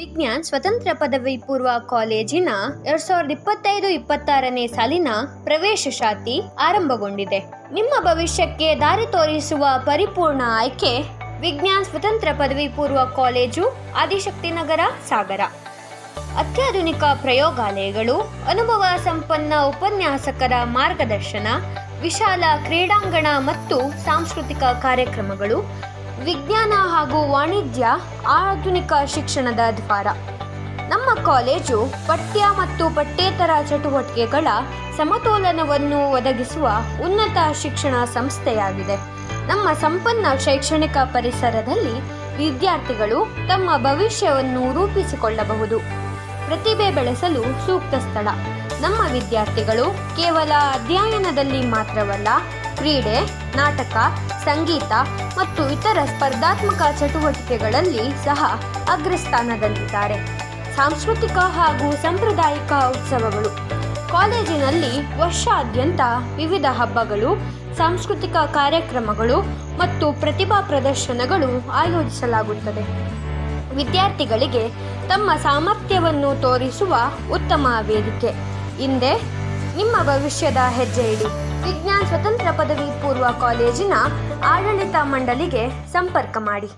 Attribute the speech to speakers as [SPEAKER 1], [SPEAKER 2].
[SPEAKER 1] ವಿಜ್ಞಾನ್ ಸ್ವತಂತ್ರ ಪದವಿ ಪೂರ್ವ ಕಾಲೇಜಿನ ಎರಡ್ ಸಾವಿರದ ಇಪ್ಪತ್ತೈದು, ಇಪ್ಪತ್ತಾರನೇ ಸಾಲಿನ ಪ್ರವೇಶ ಶಾತಿ ಆರಂಭಗೊಂಡಿದೆ. ನಿಮ್ಮ ಭವಿಷ್ಯಕ್ಕೆ ದಾರಿ ತೋರಿಸುವ ಪರಿಪೂರ್ಣ ಆಯ್ಕೆ ವಿಜ್ಞಾನ್ ಸ್ವತಂತ್ರ ಪದವಿ ಪೂರ್ವ ಕಾಲೇಜು ಆದಿಶಕ್ತಿನಗರ ಸಾಗರ. ಅತ್ಯಾಧುನಿಕ ಪ್ರಯೋಗಾಲಯಗಳು, ಅನುಭವ ಸಂಪನ್ನ ಉಪನ್ಯಾಸಕರ ಮಾರ್ಗದರ್ಶನ, ವಿಶಾಲ ಕ್ರೀಡಾಂಗಣ ಮತ್ತು ಸಾಂಸ್ಕೃತಿಕ ಕಾರ್ಯಕ್ರಮಗಳು ವಿಜ್ಞಾನ ಹಾಗೂ ವಾಣಿಜ್ಯ, ಆಧುನಿಕ ಶಿಕ್ಷಣದ ದ್ವಾರ ನಮ್ಮ ಕಾಲೇಜು ಪಠ್ಯ ಮತ್ತು ಪಠ್ಯೇತರ ಚಟುವಟಿಕೆಗಳ ಸಮತೋಲನವನ್ನು ಒದಗಿಸುವ ಉನ್ನತ ಶಿಕ್ಷಣ ಸಂಸ್ಥೆಯಾಗಿದೆ. ನಮ್ಮ ಸಂಪನ್ನ ಶೈಕ್ಷಣಿಕ ಪರಿಸರದಲ್ಲಿ ವಿದ್ಯಾರ್ಥಿಗಳು ತಮ್ಮ ಭವಿಷ್ಯವನ್ನು ರೂಪಿಸಿಕೊಳ್ಳಬಹುದು. ಪ್ರತಿಭೆ ಬೆಳೆಸಲು ಸೂಕ್ತ ಸ್ಥಳ. ನಮ್ಮ ವಿದ್ಯಾರ್ಥಿಗಳು ಕೇವಲ ಅಧ್ಯಯನದಲ್ಲಿ ಮಾತ್ರವಲ್ಲ ಕ್ರೀಡೆ, ನಾಟಕ, ಸಂಗೀತ ಮತ್ತು ಇತರ ಸ್ಪರ್ಧಾತ್ಮಕ ಚಟುವಟಿಕೆಗಳಲ್ಲಿ ಸಹ ಅಗ್ರಸ್ಥಾನದಲ್ಲಿದ್ದಾರೆ. ಸಾಂಸ್ಕೃತಿಕ ಹಾಗೂ ಸಾಂಪ್ರದಾಯಿಕ ಉತ್ಸವಗಳು. ಕಾಲೇಜಿನಲ್ಲಿ ವರ್ಷಾದ್ಯಂತ ವಿವಿಧ ಹಬ್ಬಗಳು, ಸಾಂಸ್ಕೃತಿಕ ಕಾರ್ಯಕ್ರಮಗಳು ಮತ್ತು ಪ್ರತಿಭಾ ಪ್ರದರ್ಶನಗಳು ಆಯೋಜಿಸಲಾಗುತ್ತದೆ. ವಿದ್ಯಾರ್ಥಿಗಳಿಗೆ ತಮ್ಮ ಸಾಮರ್ಥ್ಯವನ್ನು ತೋರಿಸುವ ಉತ್ತಮ ವೇದಿಕೆ. ಹಿಂದೆ ನಿಮ್ಮ ಭವಿಷ್ಯದ ಹೆಜ್ಜೆ ಇಡಿ. ವಿಜ್ಞಾನ್ ಸ್ವತಂತ್ರ ಪದವಿ ಪೂರ್ವ ಕಾಲೇಜಿನ ಆಡಳಿತ ಮಂಡಳಿಗೆ ಸಂಪರ್ಕ ಮಾಡಿ.